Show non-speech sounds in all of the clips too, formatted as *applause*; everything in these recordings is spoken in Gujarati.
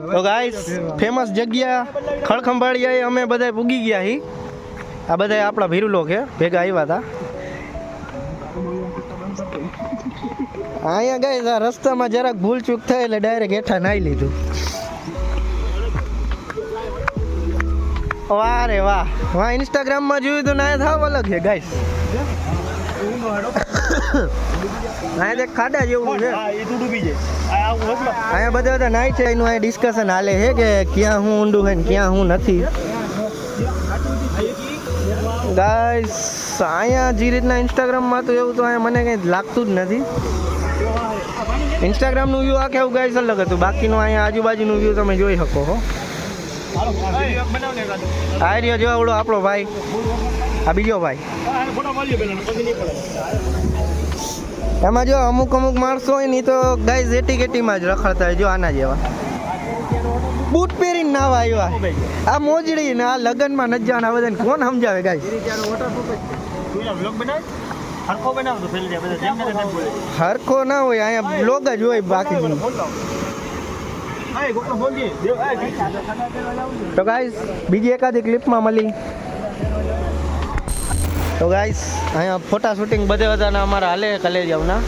તો ગાઈસ ફેમસ જગ્યા ખળખંભાળિયા અમે બધા પૂગી ગયા હી. આ બધા આપણા ભીરુલો છે ભેગા આવ્યા હતા અહીંયા ગાઈસ આ રસ્તામાં જરાક ભૂલ ચૂક થાય એટલે ડાયરેક્ટ હેઠા નાઈ લીધું. વાહ રે વાહ. વાહ ઇન્સ્ટાગ્રામમાં જોયું તો ના થાવ અલગ છે ગાઈસ *coughs* અહીંયા તો એક ખાડા જેવું છે. અહીંયા બધા બધા નાઈ છે, એનું અહીંયા ડિસ્કશન હાલે છે કે ક્યાં હું ઊંડું છે ને ક્યાં હું નથી. ગાઈસ અહીંયા જે રીતના ઇન્સ્ટાગ્રામમાં તો એવું તો અહીંયા મને કંઈ લાગતું જ નથી. ઇન્સ્ટાગ્રામનું વ્યૂ આખે એવું ગાઈસ અલગ હતું. બાકીનું અહીંયા આજુબાજુનું વ્યૂ તમે જોઈ શકો હો. આ રહ્યો જો આપણો ભાઈ. આ બીજો ભાઈ. એમાં જો અમુક અમુક માણસો હોય ને તો ગાઈઝ એટી કેટીમાં જ રખડતા હોય, જો આના જેવા. બૂટ પહેરીને નાવા આવ્યા. આ મોજડી ને આ લગનમાં ન જવાના બધાને કોણ સમજાવે ગાઈઝ હરખો ના હોય, અહીંયા બ્લોગ જ હોય બાકી તો ગાઈઝ બીજી એકાદી ક્લિપમાં મળી. તો ગાઈસ અહીંયા ફોટા શૂટિંગ બધે બધાના અમારા હાલે કલેરિયાવના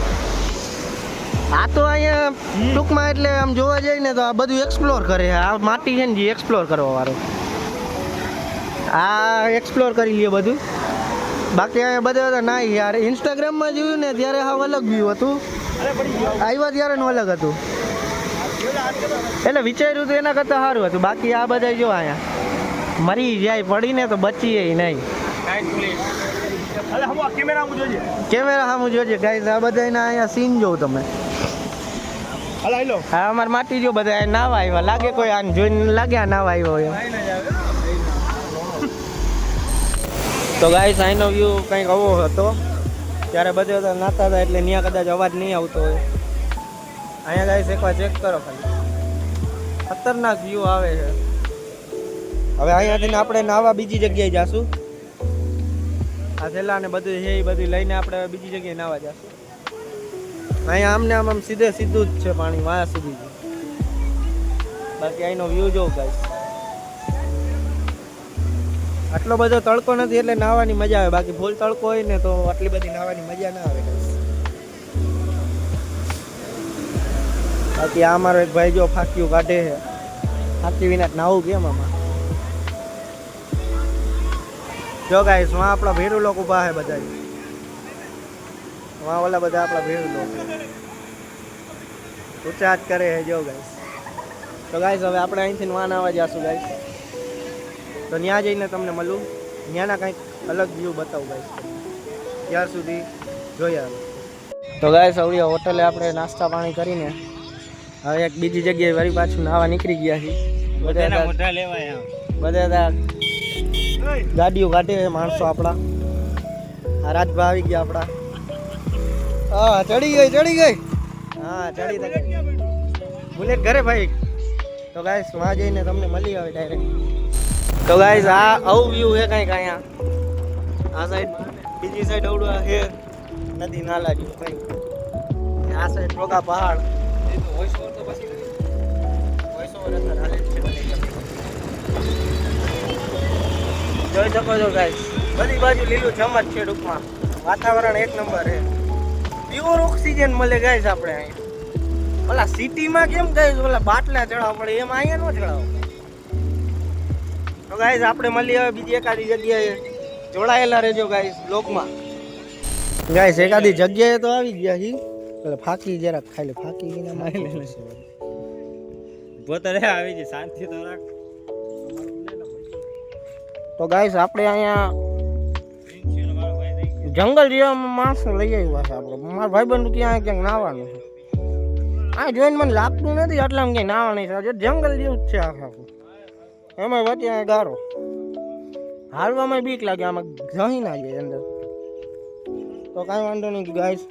આ તો અહીંયા ટૂંકમાં એટલે આમ જોવા જઈએ ને તો આ બધું એક્સપ્લોર કરે આ માટી છે ને જે એક્સપ્લોર કરવા વાળો. આ એક્સપ્લોર કરી લે બધું. બાકી અહીંયા બધે બધા ના યાર. ઇન્સ્ટાગ્રામમાં જોયું ને ત્યારે હાવ અલગ વ્યૂ હતું. આવ્યા ત્યારેનું અલગ હતું. એટલે વિચાર્યું તો એના કરતાં સારું હતું. બાકી આ બધા જો અહીંયા મરી જાય, પડીને તો બચીએ નહીં. કેમેરા સામું જોજે. ગાઈઝ આ બધા એના અહીંયા સીન જોઉં તમે. હા અમાર માટી જો બધા નાવા આવ્યા. લાગે કોઈ આને જોઈને લાગે આ નાવા આવ્યો હોય. તો ગાઈસ અહીંનો વ્યૂ કંઈક આવો હતો. ત્યારે બધે બધા નાતા હતા એટલે ત્યાં કદાચ અવાજ નહીં આવતો હોય. અહીંયા ગાઈસ એકવાર ચેક કરો ખાલી. ખતરનાક વ્યૂ આવે છે. હવે અહીંયાથી આપણે નાવા બીજી જગ્યાએ જાશું. આ થેલા ને બધું છે, એ બધું લઈને આપણે બીજી જગ્યાએ નાવા જશું. અહીંયા આમને આમ આમ સીધે સીધું જ છે પાણી, વાયા સુધી. બાકી અહીંનો વ્યૂ જોઉં ગાઈશ આટલો બધો તડકો નથી એટલે નાહવાની મજા આવે. બાકી ફૂલ તડકો હોય ને તો આટલી બધી નાવાની મજા ના આવે. બાકી આ મારો એક ભાઈ જો ફાક્યું કાઢે છે. ફાકી વિના નાવું કેમ આમાં? જો ગાઈસ વાં આપણા ભેરુ લોકો ઊભા છે બધા વાં ઓલા બધા આપણા ભેરુ લોકો. હાથ કરે છે જો ગાઈસ તો ગાઈસ હવે આપણે અહીંથી વાન આવવા જશું ગાઈસ તો ત્યાં જઈને તમને મળું. ત્યાંના કંઈક અલગ વ્યૂ બતાવું ગાઈસ ત્યાર સુધી જોઈએ તો ગાઈસ હવે હોટલે આપણે નાસ્તા પાણી કરીને હવે એક બીજી જગ્યાએ વળી પાછું નાવા નીકળી ગયા છીએ. બધા બધા બધા ગાડીઓ કાઢે છે માણસો આપણા. આ રાજભા આવી ગયા આપણા. હા ચડી ગઈ ચડી ગઈ. હા ચડી તો ગઈ. બુલેટ ઘરે ભાઈ. તો ગાઈસમાં જઈને તમને મળી આવે ડાયરેક્ટ તો ગાઈસ આ આવું વ્યૂ છે કંઈક અહીંયા. આ સાઈડ બીજી સાઈડ અવડું છે. નદી નાલા જેવું કંઈક. આ સાઈડ ટોકા પહાડ. વોઇસ ઓવર અત્યારે હાલે જ છે. બધી જગ્યાએ. જોઈ શકો છો ગાઈસ બધી બાજુ લીલું જમ જ છે ટૂંકમાં. વાતાવરણ એક નંબર છે. પ્યોર ઓક્સિજન મળે ગાઈસ આપણે અહીંયા ઓલા સિટીમાં કેમ ગાઈસ ઓલા બાટલા ચડાવવા પડે? એમ અહીંયા ન ચડાવો તો ગાઈસ આપણે મળી હવે બીજી એકાદી જગ્યાએ. જોડાયેલા રહેજો ગાઈસ બ્લોગમાં ગાઈસ એકાદી જગ્યાએ તો આવી ગયા છી એટલે ફાકી જરાક ખાલી ફાકી વિના મારી લે પોતે આવી છે શાંતિ તો રાખ. તો ગાઈસ આપણે અહીંયા જંગલ જેવા માણસો લઈ આવ્યા છે આપણે. મારા ભાઈબંધ ત્યાં ક્યાંક નાવાનું છે. આ જોઈને મને લાગતું નથી આટલામાં ક્યાંય નાવા નહીં છે જંગલ જેવું જ છે આખા એમાં વચ્ચે ગારો. હાલવામાં બીક લાગે, આમાં જહી ના જાય અંદર. તો કાંઈ વાંધો નહીં ગાઈસ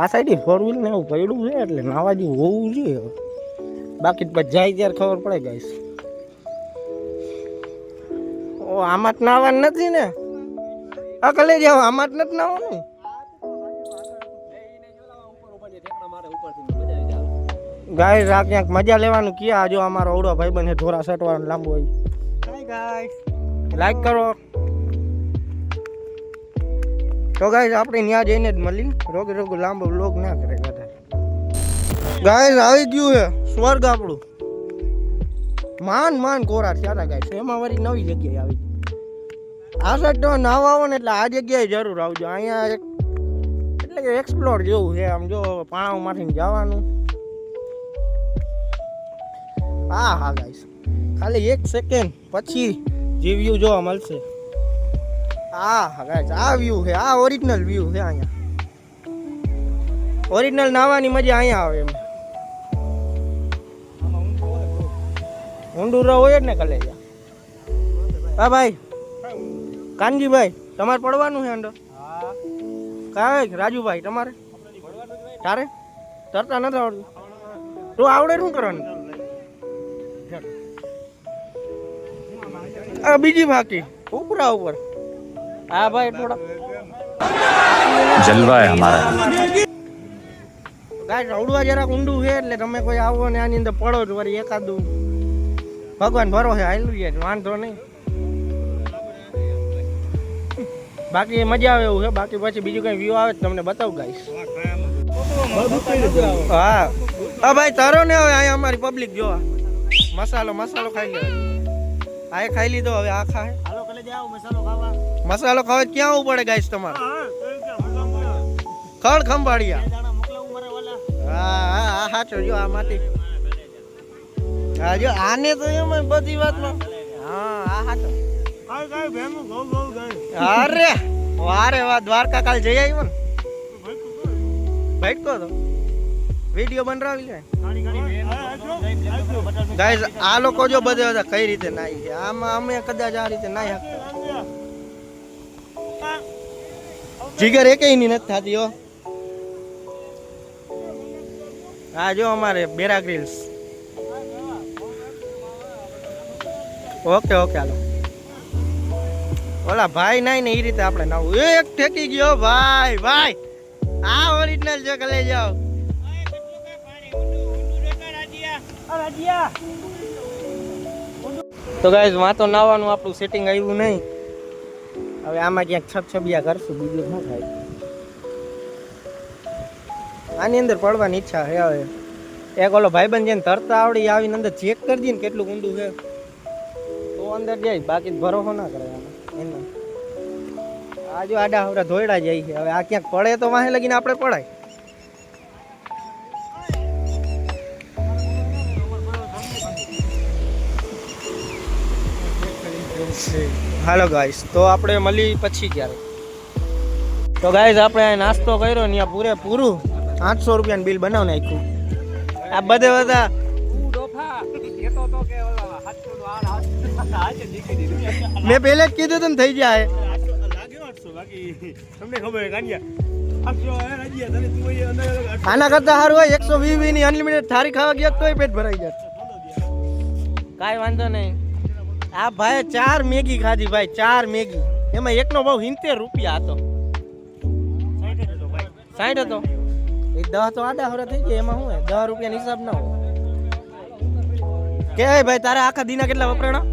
આ સાઈડ ફોર વ્હીલ ને એવું પડ્યું છે એટલે નાવા જેવું હોવું જોઈએ. બાકી પછી જાય ત્યારે ખબર પડે ગાઈસ ઓ આમાં જ નાવાનું નથી ને? અકલે કલે જાવ આમાં જ નથી નાવાનું? ગાય આ ક્યાંક મજા લેવાનું કે આજો અમારો ઓવડો ભાઈ બને ધોરા સટવાનું લાંબો હોય. હાય ગાઈસ લાઈક કરો. તો ગાઈસ આપણે ત્યાં જઈને જ મળી રોગ રોગ લાંબો વ્લોગ ના કરે વધારે ગાઈસ આવી ગયું છે સ્વર્ગ આપણું. માન માન કોરા સારા ગાય એમાં વળી નવી જગ્યાએ આવી આ સાઈડ તો નાવા આવો ને એટલે આ જગ્યાએ જરૂર આવજો. અહીંયા એક એટલે કે એક્સપ્લોર જેવું છે આમ જો પાણામાંથી જવાનું. હા હા ગાઈસ. ખાલી એક સેકન્ડ પછી જે વ્યૂ જોવા મળશે. આ હા ગાઈસ, આ વ્યૂ છે, આ ઓરિજિનલ વ્યૂ છે અહીંયા. ઓરિજિનલ નાવાની મજા અહીંયા આવે એમ. ઊંડુરા હોય જ ને કલેજા. હા ભાઈ. કાનજીભાઈ તમારે પડવાનું છે અંદર? કાંઈ રાજુભાઈ તમારે? તારે? તરતા નથી આવડતું. તું આવડે શું કરવાનું? આ બીજી બાકી ઉપરા ઉપર. હા ભાઈ થોડા. જલવા હમારા ગાય રવડવા જરાક ઊંડું છે એટલે તમે કોઈ આવો ને આની અંદર પડો જ વળી એકાદ એકાદું. ભગવાન ભરોસે હાલ્યું છે વાંધો નહીં. બાકી મજા આવે એવું છે બાકી પછી બીજું કઈ વ્યૂ આવે તમને બતાવું ગાઈશ હા. હા ભાઈ તારો ને હવે અહીંયા અમારી પબ્લિક જોવા. મસાલો મસાલો ખાઈ લે આ ખાઈ લીધો હવે આ ખાય મસાલો ખાવા. ક્યાં આવવું પડે ગાઈશ તમારે? ખડ ખંભાળિયા. હા હા હા સાચો જો આ માટી. હા જો આને તો એમ બધી વાતમાં. હા હા તો કાઈ કાઈ ભેમું ગૌ ગૌ ગઈ અરે વારે વા દ્વારકા કાલ જઈ આવ્યો ને. ભાઈ તો. વીડિયો બનાવી લે. ગાઈઝ આ લોકો જો બધે બધા કઈ રીતે નાઈ છે? આમાં અમે કદાચ આ રીતે નાઈ શકતા. જીગર એકેયની નથી થતી હો. આ જો અમારે બેરા ગ્રીલ્સ. ઓકે ઓકે, હાલો. ઓલા ભાઈ નહીં ને એ રીતે આપણે નાવું. એક ઠેકી ગયો, ભાઈ ભાઈ. આ ઓરિજિનલ કે લઈ જાઓ તો ગાઈઝ વાં તો નાવાનું, આપણું સેટિંગ આવ્યું નહીં. હવે આમાં ક્યાંક છપ છબિયા કરશું, બીજું શું થાય? આની અંદર પડવાની ઈચ્છા છે હવે. એક ઓલો ભાઈબંધ જેને તરતા આવડી, આવીને અંદર ચેક કરી દઈએ ને કેટલું ઊંડું છે. તો અંદર જાય, બાકી ભરોસો ના કરે આમાં. એનો આ જો આડા હવરા ધોયડા જાય છે. હવે આ ક્યાંક પડે તો વાહે લગીને આપણે પડાય. હાલો ગાઈસ તો આપણે મળી પછી ક્યારે? તો ગાઈસ આપણે આ નાસ્તો કર્યો ને પૂરે પૂરું આઠસો રૂપિયાનું બિલ બનાવ નાખ્યું. આ બધે બધા મેં પહેલે જ કીધું તું થઈ જાય આના કરતા સારું હોય એકસો વીસ વીસની અનલિમિટેડ થારી ખાવા ગયા તોય પેટ ભરાઈ જાય. કાંઈ વાંધો નહીં. આ ભાઈ ચાર મેગી ખાધી ભાઈ ચાર મેગી. એમાં એકનો ભાવ સિત્તેર રૂપિયા હતો. સાઠ હતો? એ દહ તો આડા હવરા થઈ ગયા એમાં શું દહ રૂપિયાનો હિસાબ ના હોય. કે ભાઈ તારા આખા દીના કેટલા વપરાણા?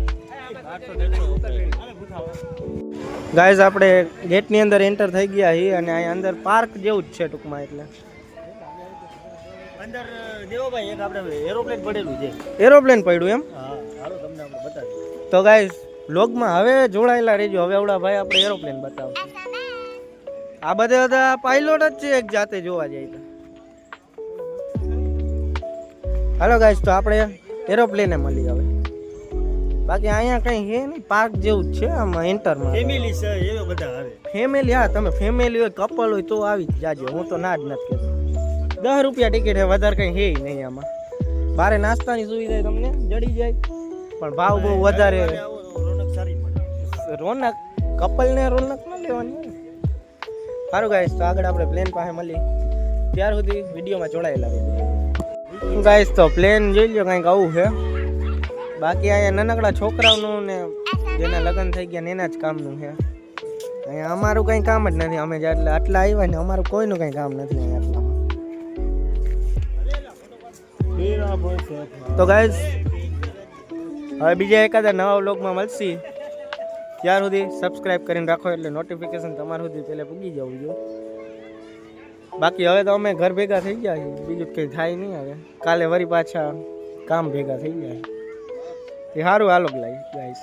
ગાઈઝ આપણે ગેટની અંદર એન્ટર થઈ ગયા છીએ અને અહીંયા અંદર પાર્ક જેવું જ છે ટૂંકમાં એટલે. અંદર દેવોભાઈ એક આપણે એરોપ્લેન પડેલું છે. એરોપ્લેન પડ્યું એમ? હા હાલો તમને આપણે બતાવીએ. તો ગાઈઝ લોગમાં હવે જોડાયેલા રહેજો. હવે આવડા ભાઈ આપણે એરોપ્લેન બતાવો. આ બધા બધા પાયલોટ જ છે એક જાતે જોવા જાય તો. હાલો ગાઈઝ તો આપણે એરોપ્લેને મળી હવે. બાકી અહીંયા કઈ હે નહીં પાર્ક જેવું જ છે આમાં એન્ટરમાં ફેમિલી છે એવા બધા આવે. ફેમિલી હા તમે ફેમિલી હોય કપલ હોય તો આવી જાજો. હું તો ના જ નથી કહેતો. દસ રૂપિયા ટિકિટ છે વધારે કંઈ હે નહીં આમાં. બારે નાસ્તાની સુવિધા તમને જડી જાય. પણ ભાવ બહુ વધારે રોનક સારી મળે. રોનક કપલને રોનક ન લેવાની. સારું ગાઈશ તો આગળ આપણે પ્લેન પાસે મળી ત્યાર સુધી વિડીયોમાં જોડાયેલા ગાઈશ તો પ્લેન જોઈ લો કંઈક આવું છે બાકી અહીંયા નાનકડા છોકરાઓનું ને જેના લગ્ન થઈ ગયા ને એના જ કામનું છે. અહીંયા અમારું કંઈ કામ જ નથી. અમે જેટલા આટલા આવ્યા ને અમારું કોઈનું કંઈ કામ નથી અહીંયા તો ગાઈઝ હવે બીજા એકાદા નવા વ્લોગમાં મળશી. ત્યાર સુધી સબસ્ક્રાઇબ કરીને રાખો એટલે નોટિફિકેશન તમારા સુધી પહેલાં પૂગી જવું જોઈએ બાકી હવે તો અમે ઘર ભેગા થઈ ગયા છીએ. બીજું કંઈ થાય નહીં હવે. કાલે વળી પાછા કામ ભેગા થઈ જાય એ સારું હાલો ગાઈસ